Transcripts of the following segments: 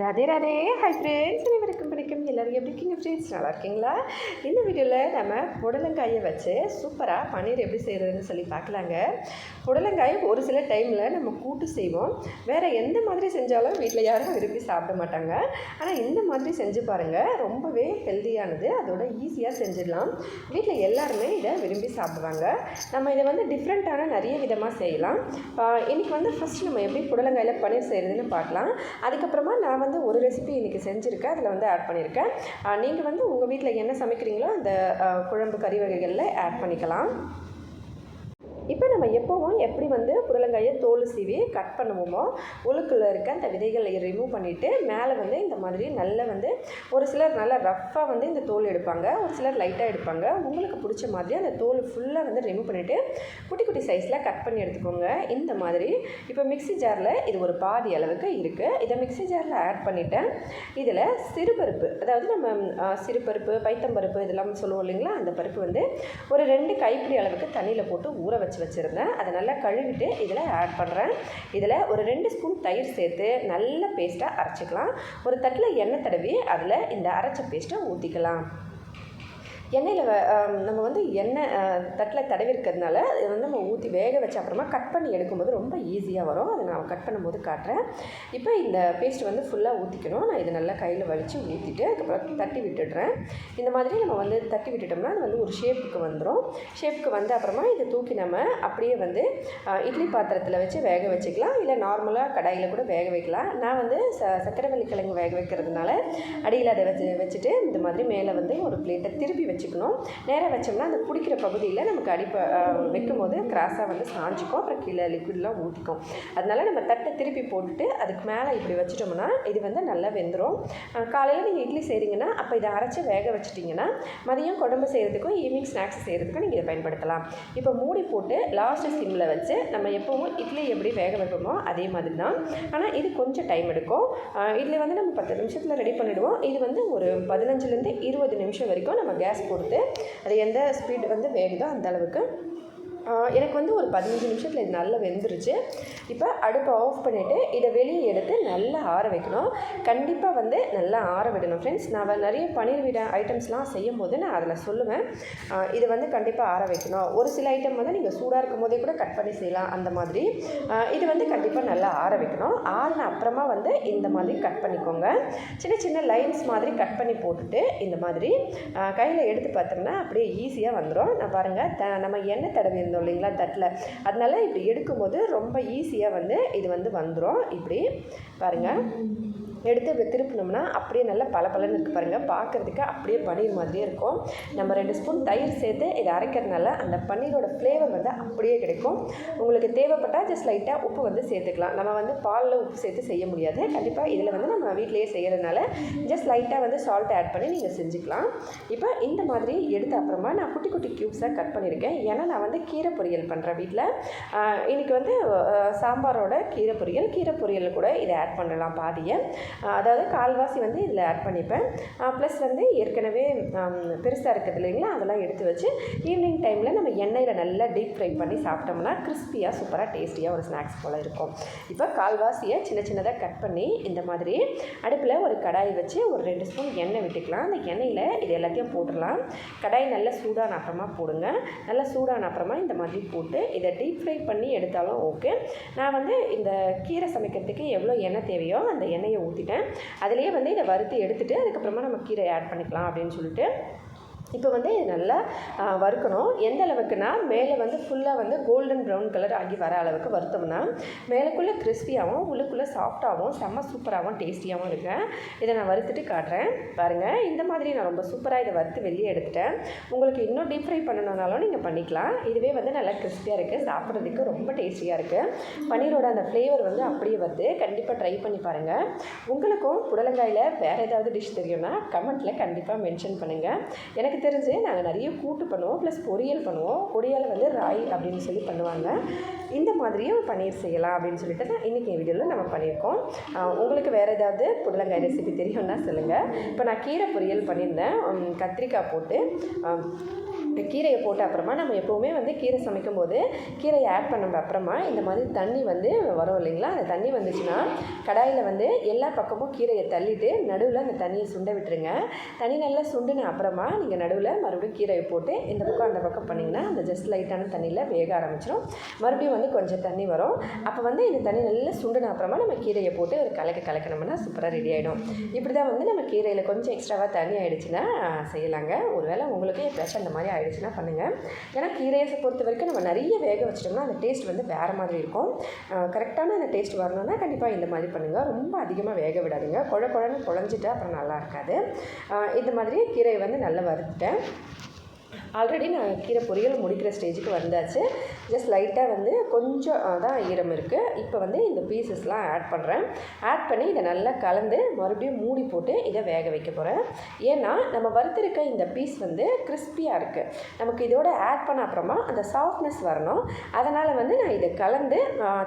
Radhe Radhe. Hi friends அனைவருக்கும் பிடிக்கும் எல்லோரும் எப்படி இருக்கீங்க ஃப்ரெண்ட்ஸ் நல்லா இருக்கீங்களா? இந்த வீடியோவில் நம்ம புடலங்காயை வச்சு சூப்பராக பன்னீர் எப்படி செய்கிறதுன்னு சொல்லி பார்க்கலாங்க. புடலங்காயை ஒரு சில டைமில் நம்ம கூட்டு செய்வோம். வேறு எந்த மாதிரி செஞ்சாலும் வீட்டில் யாரும் விரும்பி சாப்பிட மாட்டாங்க. ஆனால் இந்த மாதிரி செஞ்சு பாருங்கள் ரொம்பவே ஹெல்த்தியானது அதோட ஈஸியாக செஞ்சிடலாம். வீட்டில் எல்லாருமே இதை விரும்பி சாப்பிடுவாங்க. நம்ம இதை வந்து டிஃப்ரெண்ட்டான நிறைய விதமாக செய்யலாம். இன்றைக்கி வந்து ஃபஸ்ட்டு நம்ம எப்படி புடலங்காயில் பன்னீர் செய்கிறதுன்னு பார்க்கலாம். அதுக்கப்புறமா நான் வந்து ஒரு ரெசிபி இன்றைக்கி செஞ்சுருக்கேன். அதில் வந்து ஆட் பண்ணியிருக்கேன் நீங்கள் வந்து உங்கள் வீட்டில் என்ன சமைக்கிறீங்களோ அந்த குழம்பு கறி வகைகளில் ஆட் பண்ணிக்கலாம். இப்போ நம்ம எப்போவும் எப்படி வந்து புடலங்காயை தோல் சீவி கட் பண்ணுவோமோ ஒழுக்கில் இருக்க அந்த விதைகளை ரிமூவ் பண்ணிவிட்டு மேலே வந்து இந்த மாதிரி நல்ல வந்து ஒரு சிலர் நல்லா ரஃப்பாக வந்து இந்த தோல் எடுப்பாங்க ஒரு சிலர் லைட்டாக எடுப்பாங்க. உங்களுக்கு பிடிச்ச மாதிரி அந்த தோல் ஃபுல்லாக வந்து ரிமூவ் பண்ணிவிட்டு குட்டி குட்டி சைஸில் கட் பண்ணி எடுத்துக்கோங்க. இந்த மாதிரி இப்போ மிக்ஸி ஜாரில் இது ஒரு பாதி அளவுக்கு இருக்குது இதை மிக்ஸி ஜாரில் ஆட் பண்ணிவிட்டேன் இதில் சிறுபருப்பு அதாவது நம்ம சிறுபருப்பு பைத்தம்பருப்பு இதெல்லாம் சொல்லுவோம் இல்லைங்களா? அந்த பருப்பு வந்து ஒரு ரெண்டு கைப்பிடி அளவுக்கு தண்ணியில் போட்டு ஊற வச்சு வச்சுருந்தேன். அதை நல்லா கழுவிட்டு இதில் ஆட் பண்ணுறேன் இதில் ஒரு ரெண்டு ஸ்பூன் தயிர் சேர்த்து நல்ல பேஸ்ட்டாக அரைச்சிக்கலாம். ஒரு தட்டில் எண்ணெய் தடவி அதில் இந்த அரைச்ச பேஸ்ட்டை ஊற்றிக்கலாம் எண்ணெயில் வ- நம்ம வந்து எண்ணெய் தட்டில் தடவி இருக்கிறதுனால இது வந்து நம்ம ஊற்றி வேக வச்ச அப்புறமா கட் பண்ணி எடுக்கும்போது ரொம்ப ஈஸியாக வரும். அதை நான் கட் பண்ணும்போது காட்டுறேன். இப்போ இந்த பேஸ்ட் வந்து ஃபுல்லாக ஊற்றிக்கணும் நான் இது நல்லா கையில் வலித்து ஊற்றிட்டு அதுக்கப்புறம் தட்டி விட்டுடுறேன். இந்த மாதிரி நம்ம வந்து தட்டி விட்டுட்டோம்னா அது வந்து ஒரு ஷேப்புக்கு வந்துடும் ஷேப்புக்கு வந்த அப்புறமா இதை தூக்கி நம்ம அப்படியே வந்து இட்லி பாத்திரத்தில் வச்சு வேக வச்சுக்கலாம். இல்லை நார்மலாக கடாயில் கூட வேக வைக்கலாம். நான் வந்து ச சக்கரவள்ளி கிழங்கு வேக வைக்கிறதுனால அடியில் அதை வச்சு வச்சுட்டு இந்த மாதிரி மேலே வந்து ஒரு பிளேட்டை திருப்பி வச்சுக்கணும். நேராக வச்சோம்னா அந்த பிடிக்கிற பகுதியில் நமக்கு அடிப்ப வைக்கும் போது கிராஸாக வந்து சாஞ்சிக்கும். அப்புறம் கீழே லிக்விட்லாம் ஊற்றிக்கும் அதனால நம்ம தட்டை திருப்பி போட்டுட்டு அதுக்கு மேலே இப்படி வச்சிட்டோம்னா இது வந்து நல்லா வெந்துடும் காலையில் நீங்கள் இட்லி செய்கிறீங்கன்னா அப்போ இதை அரைச்சி வேக வச்சிட்டிங்கன்னா மதியம் குழம்பு செய்கிறதுக்கும் ஈவினிங் ஸ்நாக்ஸ் செய்கிறதுக்கும் நீங்கள் இதை பயன்படுத்தலாம். இப்போ மூடி போட்டு லாஸ்ட்டு சிம்மில் வச்சு நம்ம எப்போவும் இட்லி எப்படி வேக வைப்போமோ அதே மாதிரி தான். ஆனால் இது கொஞ்சம் டைம் எடுக்கும். இதில் இட்லி வந்து நம்ம பத்து நிமிஷத்தில் ரெடி பண்ணிவிடுவோம் இது வந்து ஒரு பதினஞ்சுலேருந்து இருபது நிமிஷம் வரைக்கும் நம்ம கேஸ் கொடுத்து அது எந்த ஸ்பீட் வந்து வேகுதோ அந்த அளவுக்கு எனக்கு வந்து ஒரு பதினஞ்சு நிமிஷத்தில் இது நல்லா வெந்துருச்சு. இப்போ அடுப்பை ஆஃப் பண்ணிவிட்டு இதை வெளியே எடுத்து நல்லா ஆற வைக்கணும். கண்டிப்பாக வந்து நல்லா ஆற விடணும் ஃப்ரெண்ட்ஸ் நான் நிறைய பன்னீர் வீட ஐட்டம்ஸ்லாம் செய்யும் போது நான் அதில் சொல்லுவேன். இது வந்து கண்டிப்பாக ஆற வைக்கணும். ஒரு சில ஐட்டம் வந்து நீங்கள் சூடாக இருக்கும் போதே கூட கட் பண்ணி செய்யலாம் அந்த மாதிரி. இது வந்து கண்டிப்பாக நல்லா ஆற வைக்கணும். ஆறின அப்புறமா வந்து இந்த மாதிரி கட் பண்ணிக்கோங்க. சின்ன சின்ன லைன்ஸ் மாதிரி கட் பண்ணி போட்டுட்டு இந்த மாதிரி கையில் எடுத்து பார்த்தோம்னா அப்படியே ஈஸியாக வந்துடும் நான் பாருங்கள் த நம்ம எண்ணெய் தடவி இருந்தோம் இல்லைங்களா தட்டில். அதனால் இப்படி எடுக்கும்போது ரொம்ப ஈஸியாக வந்து இது வந்து வந்துடும் இப்படி பாருங்கள் எடுத்து இப்படி திருப்பினோம்னா அப்படியே நல்லா பளபளன்னு இருக்குது பாருங்கள் பார்க்குறதுக்கு அப்படியே பன்னீர் மாதிரியே இருக்கும். நம்ம ரெண்டு ஸ்பூன் தயிர் சேர்த்து இதை அரைக்கிறதுனால அந்த பன்னீரோட ஃப்ளேவர் வந்து அப்படியே கிடைக்கும். உங்களுக்கு தேவைப்பட்டால் ஜஸ்ட் லைட்டாக உப்பு வந்து சேர்த்துக்கலாம். நம்ம வந்து பாலில் உப்பு சேர்த்து செய்ய முடியாது. கண்டிப்பாக இதில் வந்து நம்ம வீட்டிலேயே செய்கிறதுனால ஜஸ்ட் லைட்டாக வந்து சால்ட் ஆட் பண்ணி நீங்கள் செஞ்சுக்கலாம். இப்போ இந்த மாதிரி எடுத்த அப்புறமா நான் குட்டி குட்டி க்யூப்ஸாக கட் பண்ணியிருக்கேன் ஏன்னா நான் வந்து கீரை பொரியல் பண்ணுறேன் வீட்டில் இன்றைக்கி வந்து சாம்பாரோட கீரை பொரியல். கீரை பொரியல் கூட இதை ஆட் பண்ணலாம் பாதியை. அதாவது கால்வாசி வந்து இதில் ஆட் பண்ணிப்பேன். ப்ளஸ் வந்து ஏற்கனவே பெருசாக இருக்குது இல்லைங்களா? அதெல்லாம் எடுத்து வச்சு ஈவினிங் டைமில் நம்ம எண்ணெயில் நல்லா டீப் ஃப்ரை பண்ணி சாப்பிட்டோம்னா கிறிஸ்பியாக சூப்பராக டேஸ்டியாக ஒரு ஸ்நாக்ஸ் போல் இருக்கும். இப்போ கால்வாசியை சின்ன சின்னதாக கட் பண்ணி இந்த மாதிரி அடுப்பில் ஒரு கடாய் வச்சு ஒரு ரெண்டு ஸ்பூன் எண்ணெய் விட்டுக்கலாம். அந்த எண்ணெயில் இது எல்லாத்தையும் போட்டுடலாம். கடாய் நல்லா சூடான அப்புறமா போடுங்க. நல்லா சூடான அப்புறமா இந்த மாதிரி போட்டு இதை டீப் ஃப்ரை பண்ணி எடுத்தாலும் ஓகே நான் வந்து இந்த கீரை சமைக்கிறதுக்கு எவ்வளோ எண்ணெய் தேவையோ அந்த எண்ணெயை ஊற்றி ஊற்றிட்டேன் அதுலேயே வந்து இதை வறுத்து எடுத்துட்டு அதுக்கப்புறமா நம்ம கீரை ஆட் பண்ணிக்கலாம் அப்படின்னு சொல்லிட்டு இப்போ வந்து இது நல்லா வறுக்கணும். எந்த அளவுக்குனா மேலே வந்து ஃபுல்லாக வந்து கோல்டன் ப்ரௌன் கலர் ஆகி வர அளவுக்கு வறுத்தோம்னா மேலுக்குள்ளே கிறிஸ்பியாகவும் உள்ளுக்குள்ளே சாஃப்டாகவும் செம்ம சூப்பராகவும் டேஸ்டியாகவும் இருக்கேன் இதை நான் வறுத்துட்டு காட்டுறேன். பாருங்கள் இந்த மாதிரி நான் ரொம்ப சூப்பராக இதை வறுத்து வெளியே எடுத்துட்டேன். உங்களுக்கு இன்னும் டீப் ஃப்ரை பண்ணணுன்னாலும் நீங்கள் பண்ணிக்கலாம். இதுவே வந்து நல்லா கிறிஸ்பியாக இருக்குது சாப்பிட்றதுக்கு ரொம்ப டேஸ்டியாக இருக்குது பன்னீரோட அந்த ஃப்ளேவர் வந்து அப்படியே வருது கண்டிப்பாக ட்ரை பண்ணி பாருங்கள் உங்களுக்கும் புடலங்காயில் வேறு ஏதாவது டிஷ் தெரியும்னா கமெண்ட்டில் கண்டிப்பாக மென்ஷன் பண்ணுங்கள் எனக்கு எனக்கு தெரிஞ்சு நாங்கள் நிறைய கூட்டு பண்ணுவோம் ப்ளஸ் பொரியல் பண்ணுவோம். பொரியல் வந்து ராய் அப்படின்னு சொல்லி பண்ணுவாங்க. இந்த மாதிரியும் பன்னீர் செய்யலாம் அப்படின்னு சொல்லிட்டு தான் இன்றைக்கி வீடியோவில் நம்ம பண்ணியிருக்கோம். உங்களுக்கு வேறு ஏதாவது புடலங்காய் ரெசிபி தெரியும்னா சொல்லுங்கள் இப்போ நான் கீரை பொரியல் பண்ணியிருந்தேன். கத்திரிக்காய் போட்டு இந்த கீரையை போட்ட அப்புறமா நம்ம எப்போவுமே வந்து கீரை சமைக்கும் போது கீரையை ஆட் பண்ண அப்புறமா இந்த மாதிரி தண்ணி வந்து வரும் இல்லைங்களா? அந்த தண்ணி வந்துச்சுன்னா கடாயில் வந்து எல்லா பக்கமும் கீரையை தள்ளிட்டு நடுவில் அந்த தண்ணியை சுண்ட விட்டுருங்க. தண்ணி நல்லா சுண்டின அப்புறமா நீங்கள் நடுவில் மறுபடியும் கீரையை போட்டு இந்த பக்கம் அந்த பக்கம் பண்ணிங்கன்னா அந்த ஜஸ்ட் லைட்டான தண்ணியில் வேக ஆரம்பிச்சிடும் மறுபடியும் வந்து கொஞ்சம் தண்ணி வரும். அப்போ வந்து இந்த தண்ணி நல்லா சுண்டின அப்புறமா நம்ம கீரையை போட்டு ஒரு கலக்க கலக்கணும்னா சூப்பராக ரெடி ஆகிடும் இப்படி தான் வந்து நம்ம கீரையில் கொஞ்சம் எக்ஸ்ட்ராவாக தண்ணி ஆகிடுச்சுன்னா செய்யலாங்க. ஒருவேளை உங்களுக்கு எப்பயாச்சும் அந்த மாதிரி ஆகிடுச்சுன்னா பண்ணுங்கள் ஏன்னா கீரையை பொறுத்த வரைக்கும் நம்ம நிறைய வேக வச்சிட்டோம்னா அந்த டேஸ்ட் வந்து வேறு மாதிரி இருக்கும். கரெக்டான அந்த டேஸ்ட் வரணும்னா கண்டிப்பாக இந்த மாதிரி பண்ணுங்கள் ரொம்ப அதிகமாக வேக விடாதுங்க. குழ குழன்னு குழஞ்சிட்டா அப்புறம் நல்லா இருக்காது. இந்த மாதிரி கீரையை வந்து நல்லா வறுத்துட்டேன். ஆல்ரெடி நான் கீரை பொரியல் முடிக்கிற ஸ்டேஜுக்கு வந்தாச்சு. ஜஸ்ட் லைட்டாக வந்து கொஞ்சம் தான் ஈரம் இருக்குது இப்போ வந்து இந்த பீசஸ்லாம் ஆட் பண்ணுறேன் ஆட் பண்ணி இதை நல்லா கலந்து மறுபடியும் மூடி போட்டு இதை வேக வைக்க போகிறேன் ஏன்னா நம்ம வறுத்திருக்க இந்த பீஸ் வந்து கிறிஸ்பியாக இருக்குது நமக்கு இதோட ஆட் பண்ண அப்புறமா அந்த சாஃப்ட்னஸ் வரணும். அதனால் வந்து நான் இதை கலந்து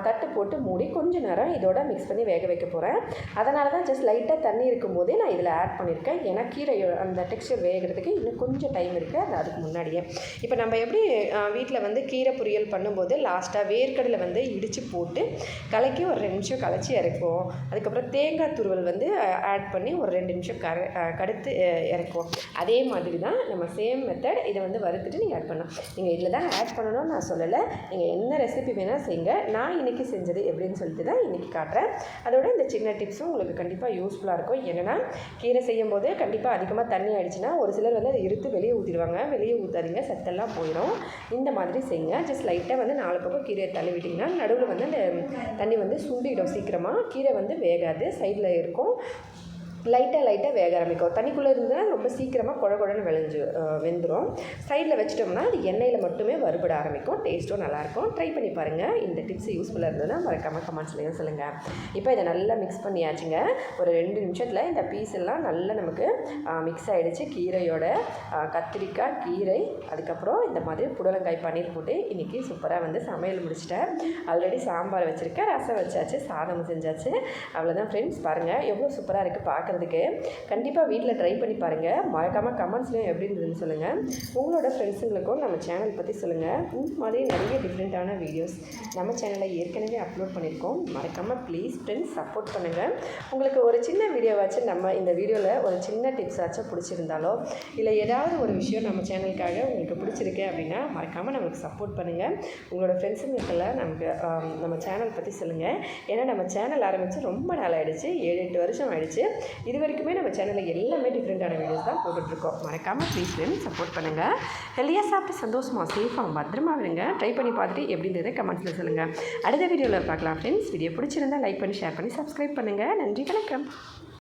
தட்டு போட்டு மூடி கொஞ்சம் நேரம் இதோட மிக்ஸ் பண்ணி வேக வைக்க போகிறேன் அதனால தான் ஜஸ்ட் லைட்டாக தண்ணி இருக்கும்போதே நான் இதில் ஆட் பண்ணியிருக்கேன். ஏன்னா கீரை அந்த டெக்ஸ்டர் வேகிறதுக்கு இன்னும் கொஞ்சம் டைம் இருக்குது அது அதுக்கு முன்னாடியே. இப்போ நம்ம எப்படி வீட்டில் வந்து கீரை பொரியல் பண்ணும்போது லாஸ்ட்டாக வேர்க்கடலை வந்து இடித்து போட்டு கலக்கி ஒரு ரெண்டு நிமிஷம் கலச்சி இறக்குவோம். அதுக்கப்புறம் தேங்காய் துருவல் வந்து ஆட் பண்ணி ஒரு ரெண்டு நிமிஷம் கர கடுத்து இறக்குவோம். அதே மாதிரி தான் நம்ம சேம் மெத்தட் இதை வந்து வறுத்துட்டு நீங்கள் ஆட் பண்ணலாம். நீங்கள் இதில் தான் ஆட் பண்ணணும்னு நான் சொல்லலை. நீங்கள் என்ன ரெசிபி வேணால் செய்யுங்க நான் இன்றைக்கி செஞ்சது எப்படின்னு சொல்லிட்டு தான் இன்றைக்கி காட்டுறேன். அதோட இந்த சின்ன டிப்ஸும் உங்களுக்கு கண்டிப்பாக யூஸ்ஃபுல்லாக இருக்கும். என்னென்னா கீரை செய்யும் போது கண்டிப்பாக அதிகமாக தண்ணி ஆயிடுச்சுன்னா ஒரு சிலர் வந்து அதை இருத்து வெளியே ஊற்றிடுவாங்க வெளியே ஊற்றாதீங்க சத்தெல்லாம் போயிடும் இந்த மாதிரி செய்யுங்க. ஜஸ்ட் லைட்டாக வந்து நாலு பக்கம் கீரையை தள்ளி விட்டிங்கன்னா நடுவில் வந்து அந்த தண்ணி வந்து சுண்டிடும். சீக்கிரமாக கீரை வந்து வேகாது. சைடில் இருக்கும். லைட்டாக லைட்டாக வேக ஆரம்பிக்கும். தண்ணிக்குள்ளே இருந்ததுன்னா ரொம்ப சீக்கிரமாக குழ குழன்னு விளைஞ்சு வெந்துடும் சைடில் வச்சிட்டோம்னா அது எண்ணெயில் மட்டுமே வறுபட ஆரம்பிக்கும். டேஸ்ட்டும் நல்லாயிருக்கும் ட்ரை பண்ணி பாருங்கள் இந்த டிப்ஸ் யூஸ்ஃபுல்லாக இருந்ததுன்னா மறக்காமல் கமெண்ட்ஸ்லையும் சொல்லுங்கள் இப்போ இதை நல்லா மிக்ஸ் பண்ணியாச்சுங்க. ஒரு ரெண்டு நிமிஷத்தில் இந்த பீஸ் எல்லாம் நல்லா நமக்கு மிக்ஸ் ஆகிடுச்சு கீரையோட கத்திரிக்காய் கீரை அதுக்கப்புறம் இந்த மாதிரி புடலங்காய் பன்னீர் போட்டு இன்றைக்கி சூப்பராக வந்து சமையல் முடிச்சிட்டேன். ஆல்ரெடி சாம்பார் வச்சுருக்கேன். ரசம் வச்சாச்சு. சாதம் செஞ்சாச்சு. அவ்வளோதான் ஃப்ரெண்ட்ஸ் பாருங்கள் எவ்வளோ சூப்பராக இருக்குது பார்க்க பார்க்குறதுக்கு கண்டிப்பாக வீட்டில் ட்ரை பண்ணி பாருங்கள் மறக்காமல் கமெண்ட்ஸ்லையும் எப்படி இருந்ததுன்னு சொல்லுங்கள் உங்களோட ஃப்ரெண்ட்ஸுங்களுக்கும் நம்ம சேனல் பற்றி சொல்லுங்கள் இந்த மாதிரி நிறைய டிஃப்ரெண்ட்டான வீடியோஸ் நம்ம சேனலில் ஏற்கனவே அப்லோட் பண்ணியிருக்கோம் மறக்காமல் ப்ளீஸ் ஃப்ரெண்ட்ஸ் சப்போர்ட் பண்ணுங்கள் உங்களுக்கு ஒரு சின்ன வீடியோவாச்சும் நம்ம இந்த வீடியோவில் ஒரு சின்ன டிப்ஸாச்சும் பிடிச்சிருந்தாலோ இல்லை ஏதாவது ஒரு விஷயம் நம்ம சேனலுக்காக உங்களுக்கு பிடிச்சிருக்கு அப்படின்னா மறக்காமல் நமக்கு சப்போர்ட் பண்ணுங்கள் உங்களோட ஃப்ரெண்ட்ஸுங்களுக்கெல்லாம் நமக்கு நம்ம சேனல் பற்றி சொல்லுங்கள் ஏன்னா நம்ம சேனல் ஆரம்பித்து ரொம்ப நாள் ஆகிடுச்சு ஏழு எட்டு வருஷம் ஆகிடுச்சு இது வரைக்குமே நம்ம சேனலில் எல்லாமே டிஃப்ரெண்ட்டான வீடியோஸ் தான் போட்டுட்ருக்கோம். மறக்காமல் ப்ளீஸ் வேணும் சப்போர்ட் பண்ணுங்கள் ஹெல்தியாக சாப்பிட்டு சந்தோஷமாக சேஃபாக பத்திரமா இருங்க. ட்ரை பண்ணி பார்த்துட்டு எப்படி கமெண்ட்ஸில் சொல்லுங்கள் அடுத்த வீடியோவில் பார்க்கலாம் ஃப்ரெண்ட்ஸ் வீடியோ பிடிச்சிருந்தா லைக் பண்ணி ஷேர் பண்ணி சப்ஸ்கிரைப் பண்ணுங்கள் நன்றி வணக்கம்.